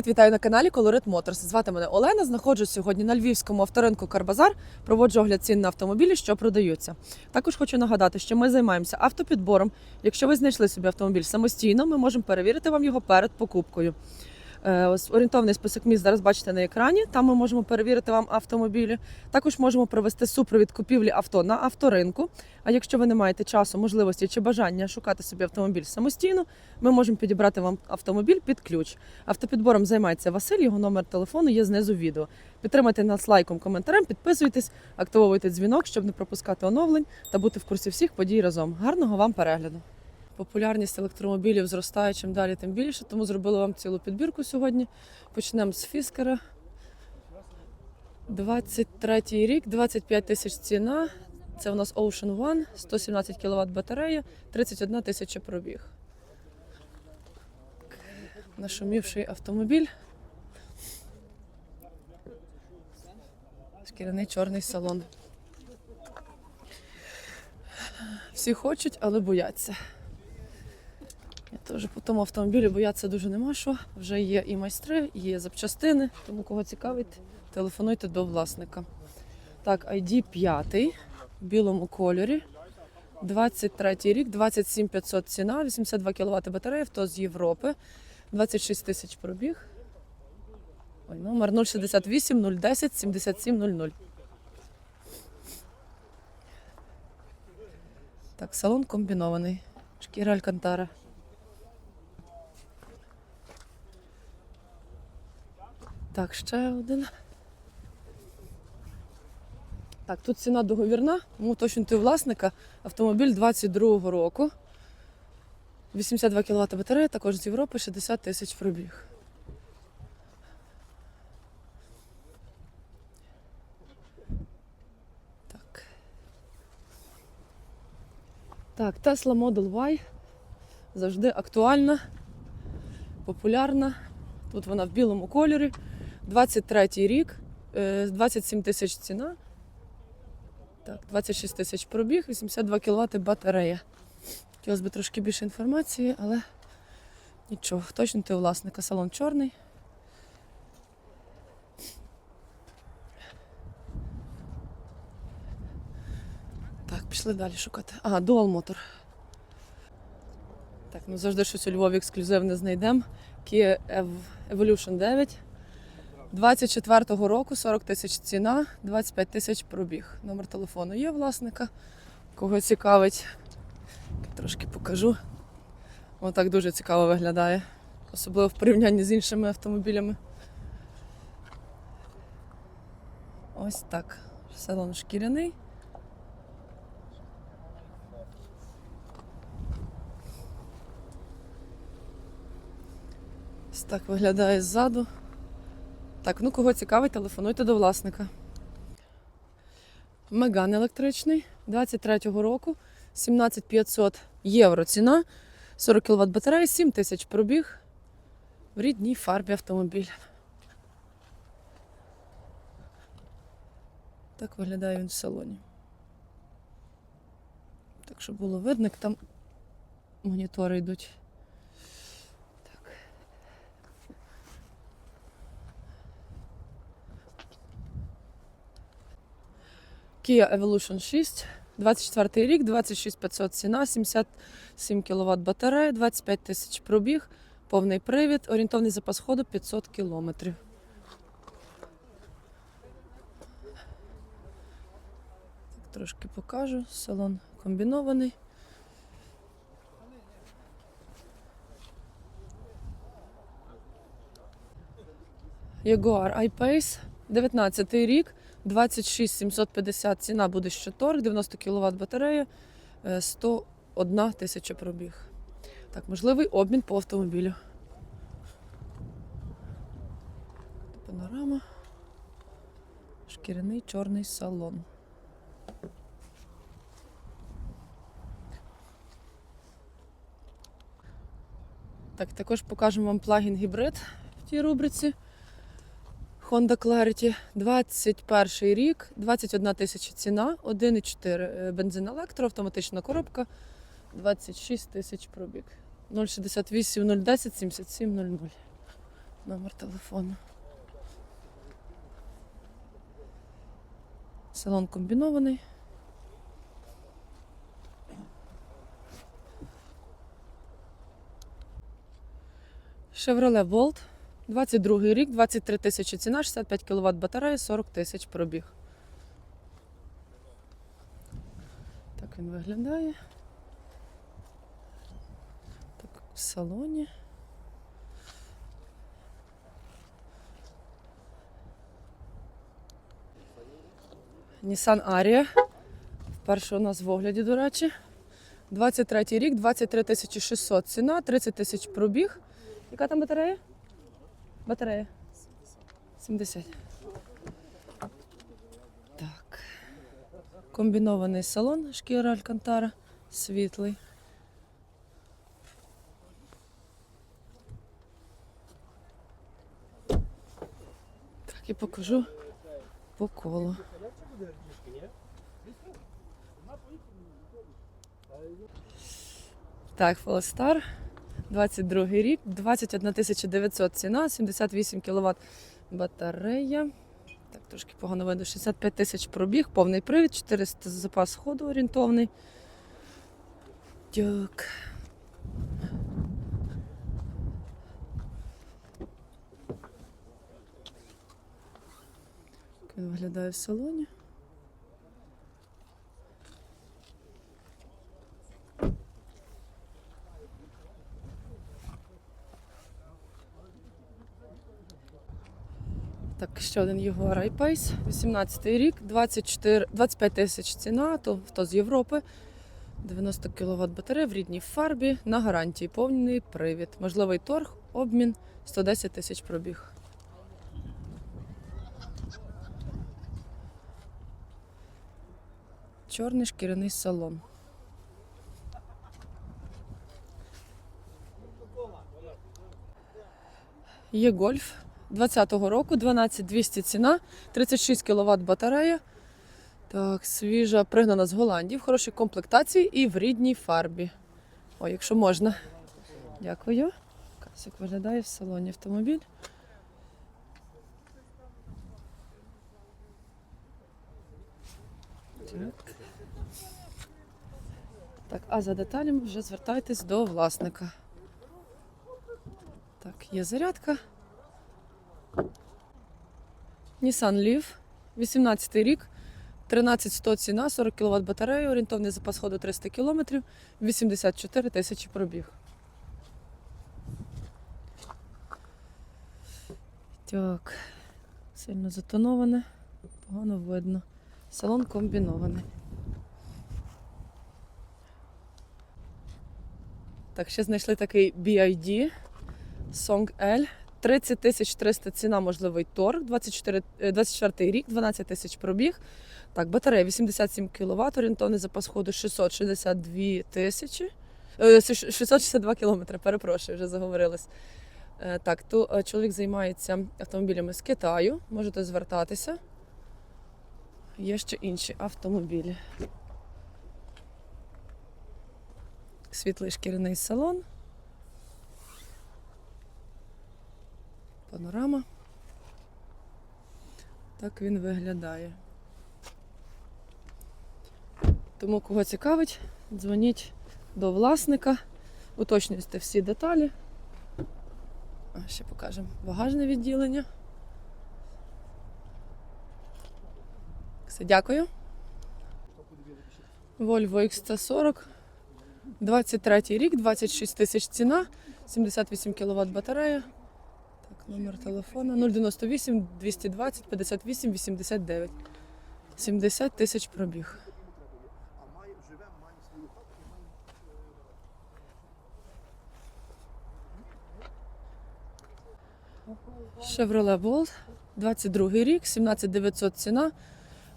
Привіт, вітаю на каналі Колорит Моторс. Звати мене Олена. Знаходжусь сьогодні на львівському авторинку Карбазар. Проводжу огляд цін на автомобілі, що продаються. Також хочу нагадати, що ми займаємося автопідбором. Якщо ви знайшли собі автомобіль самостійно, ми можемо перевірити вам його перед покупкою. Е, орієнтовний список міст зараз бачите на екрані. Там ми можемо перевірити вам автомобілі. Також можемо провести супровід купівлі авто на авторинку. А якщо ви не маєте часу, можливості чи бажання шукати собі автомобіль самостійно, ми можемо підібрати вам автомобіль під ключ. Автопідбором займається Василь. Його номер телефону є знизу відео. Підтримайте нас лайком, коментарем, підписуйтесь, активовуйте дзвінок, щоб не пропускати оновлень та бути в курсі всіх подій разом. Гарного вам перегляду! Популярність електромобілів зростає чим далі, тим більше. Тому зробили вам цілу підбірку сьогодні. Почнемо з Фіскера. 23 рік, 25 тисяч ціна. Це у нас Ocean One, 117 кВт батарея, 31 тисяча пробіг. Нашумівший автомобіль. Шкіряний чорний салон. Всі хочуть, але бояться. Я теж по тому автомобілі боятися дуже нема що. Вже є і майстри, є запчастини, тому кого цікавить, телефонуйте до власника. Так, ID 5 в білому кольорі. 23 рік, 27 500 ціна, 82 кВт батарея, авто з Європи, 26 тисяч пробіг. Ой, номер 068 010 77 00. Так, салон комбінований. Шкіра Алькантара. Так, ще один. Так, тут ціна договірна, тому уточнюйте у власника. Автомобіль 22-го року. 82 кВт батарея, також з Європи, 60 тисяч пробіг. Так. Так, Tesla Model Y завжди актуальна, популярна. Тут вона в білому кольорі. 23 рік, е, 27 тисяч ціна. Так, 26 тисяч пробіг, 82 кВт батарея. Хотілося б трошки більше інформації, але нічого. Точно ти власника. Салон чорний. Так, пішли далі шукати. Ага, Dual Motor. Так, ну завжди щось у Львові ексклюзивне знайдемо. Kia Ev- Evolution 9. 24-го року 40 тисяч ціна, 25 тисяч пробіг. Номер телефону є власника. Кого цікавить, трошки покажу. Воно так дуже цікаво виглядає, особливо в порівнянні з іншими автомобілями. Ось так. Салон шкіряний. Ось так виглядає ззаду. Так, ну кого цікавить, телефонуйте до власника. Меган електричний 23-го року, 17500 євро ціна, 40 кВт батарея, 7 тисяч пробіг в рідній фарбі автомобіль. Так виглядає він в салоні. Так, щоб було видно, як там монітори йдуть. Kia Evolution 6, 24 рік, 26500 ціна, 77 кВт батарея, 25 тисяч пробіг, повний привід, орієнтовний запас ходу 500 кілометрів. Так, трошки покажу. Салон комбінований. Jaguar I-Pace, 19 рік, 26 750 ціна буде ще торг, 90 кВт батарея, е, 101 тисяча пробіг. Так, можливий обмін по автомобілю. Панорама. Шкіряний чорний салон. Так, також покажемо вам плагін гібрид в тій рубриці. Honda Clarity 21 рік, 21 тисяча ціна, 1,4 бензин електро, автоматична коробка, 26 тисяч пробіг. 068 010 77 00. Номер телефону. Салон комбінований. Chevrolet Bolt. 22 рік, 23 тисячі ціна, 65 кВт батарея, 40 тисяч пробіг. Так він виглядає. Так, в салоні. Nissan Арія. Вперше у нас в огляді, до речі. 23 рік, 23 тисячі 600 ціна, 30 тисяч пробіг. Яка там батарея? Батарея. 70. Так. Комбінований салон шкіра Алькантара. Світлий. Так, і покажу по колу. Так, Фолестар. 22 рік, 21 900 ціна, 78 кВт батарея. Так, трошки погано видно, 65 тисяч пробіг, повний привід, 400 запас ходу орієнтовний. Так. Він виглядає в салоні. Так, ще один Jaguar I-Pace, 18 рік, 24, 25 тисяч ціна, то, то з Європи. 90 кВт батарея в рідній фарбі на гарантії, повний привід. Можливий торг, обмін 110 тисяч пробіг. Чорний шкіряний салон. Є гольф 20-го року, 12200 ціна, 36 кВт батарея. Так, свіжа, пригнана з Голландії, в хорошій комплектації і в рідній фарбі. О, якщо можна. Дякую. Як виглядає в салоні автомобіль. Так. Так, а за деталями вже звертайтесь до власника. Так, є зарядка. Nissan Leaf, 18 рік, 13100 ціна, 40 кВт батарея, орієнтовний запас ходу 300 км, 84 тисячі пробіг. Так, сильно затоноване, погано видно. Салон комбінований. Так, ще знайшли такий BID Song L. 30 тисяч 300 ціна, можливий торг, 24, е, 24 рік, 12 тисяч пробіг. Так, батарея 87 кВт, орієнтовний запас ходу 662 тисячі. Е, 662 кілометри, перепрошую, вже заговорилась. Е, Так, то е, чоловік займається автомобілями з Китаю, можете звертатися. Є ще інші автомобілі. Світлий шкіряний салон. Панорама. Так він виглядає. Тому кого цікавить, дзвоніть до власника, уточнюйте всі деталі. Ще покажемо багажне відділення. Все, дякую. Volvo XC40. 23 рік, 26 тисяч ціна, 78 кВт батарея. Номер телефона 098 220 58 89. 70 тисяч пробіг. Chevrolet Bolt, 22 рік, 17900 ціна,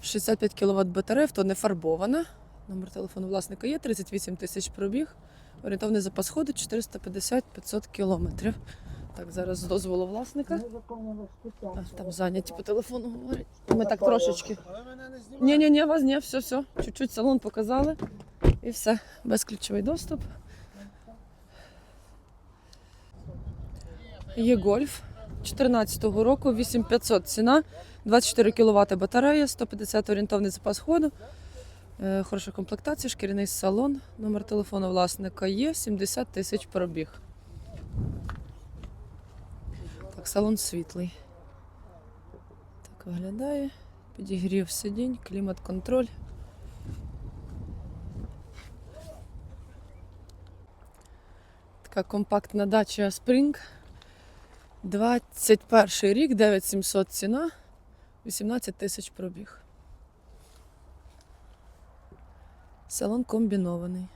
65 кВт батарея, то не фарбована. Номер телефону власника є, 38 тисяч пробіг. Орієнтовний запас ходу 450-500 кілометрів. Так, зараз з дозволу власника. А, Там зайняті по телефону говорять. Ми так трошечки. Але мене не знімають. Ні, ні, ні, вас ні, все, все. Чуть-чуть салон показали. І все. Безключовий доступ. Є гольф. 2014 року, 8500 ціна, 24 кВт батарея, 150 орієнтовний запас ходу. Е, Хороша комплектація, шкіряний салон. Номер телефону власника є, 70 тисяч пробіг. Салон світлий. Так виглядає. Підігрів сидінь, клімат-контроль. Така компактна дача Spring. 21 рік, 9700 ціна, 18 тисяч пробіг. Салон комбінований.